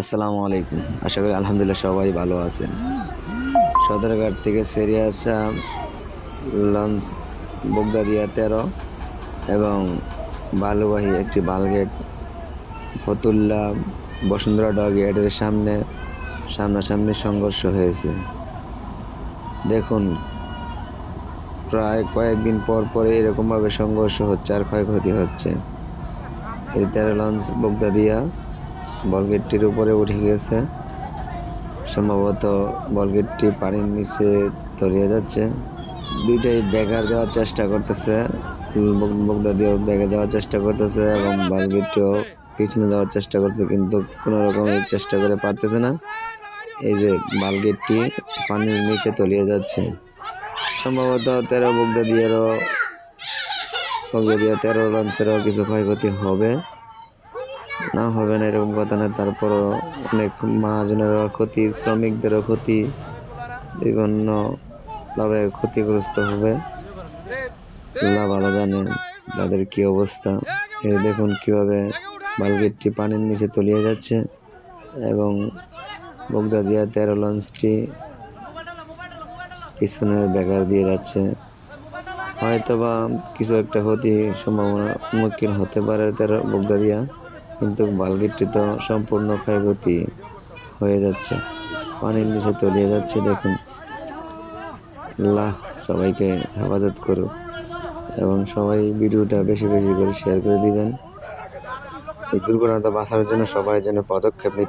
আসসালামু আলাইকুম। আশা করি আলহামদুলিল্লাহ সবাই ভালো আছেন। সদরঘাট থেকে সেরে আসা লঞ্চ বগদাদিয়া তেরো এবং বালুবাহী একটি বালগেট, ফতুল্লা, বসুন্ধরা ডগ গেটের সামনে সামনাসামনি সংঘর্ষ হয়েছে। দেখুন, প্রায় কয়েকদিন পর পরে এরকমভাবে সংঘর্ষ হচ্ছে, আর ক্ষয়ক্ষতি হচ্ছে। এই তেরো লঞ্চ বগদাদিয়া বলগেটটির উপরে উঠে গেছে সম্ভবত বলগেটটি পানির নিচে তলিয়ে যাচ্ছে। দুইটাই ব্যাগার দেওয়ার চেষ্টা করতেছে। বগ- বগদাদিও ব্যাগে দেওয়ার চেষ্টা করতেছে এবং বলগেটটিও পিছনে দেওয়ার চেষ্টা করছে কিন্তু কোনো রকমের চেষ্টা করে পারতেছে না। এই যে বালগেটটি পানির নিচে তলিয়ে যাচ্ছে। সম্ভবত তেরো বগদাদিয়ারও বগদাদিয়া তেরো লঞ্চেরও কিছু ক্ষয়ক্ষতি হবে। না হবে না এরকম কথা না, তারপরও অনেক মহাজনেরও ক্ষতি, শ্রমিকদেরও ক্ষতি বিভিন্নভাবে ক্ষতিগ্রস্ত হবে। আল্লাহ ভালো জানেন তাদের কি অবস্থা? এ দেখুন কীভাবে বালগেটটি পানির নিচে তলিয়ে যাচ্ছে এবং বগদাদিয়া তেরো লঞ্চটি পিছনের ব্যাগার দিয়ে যাচ্ছে। হয়তো বা কিছু একটা ক্ষতি সম্ভাবনা সম্মুখীন হতে পারে তেরো বগদাদিয়া কিন্তু বালগেটটি তো সম্পূর্ণ ক্ষয়ক্ষতি হয়ে যাচ্ছে। পানির নিচে তলিয়ে যাচ্ছে, দেখুন। লাহ সবাইকে হেফাজত করুক এবং সবাই ভিডিওটা বেশি বেশি করে শেয়ার করে দিবেন। এই দুর্ঘটনা বাঁচার জন্য সবাই যেন পদক্ষেপ নিতে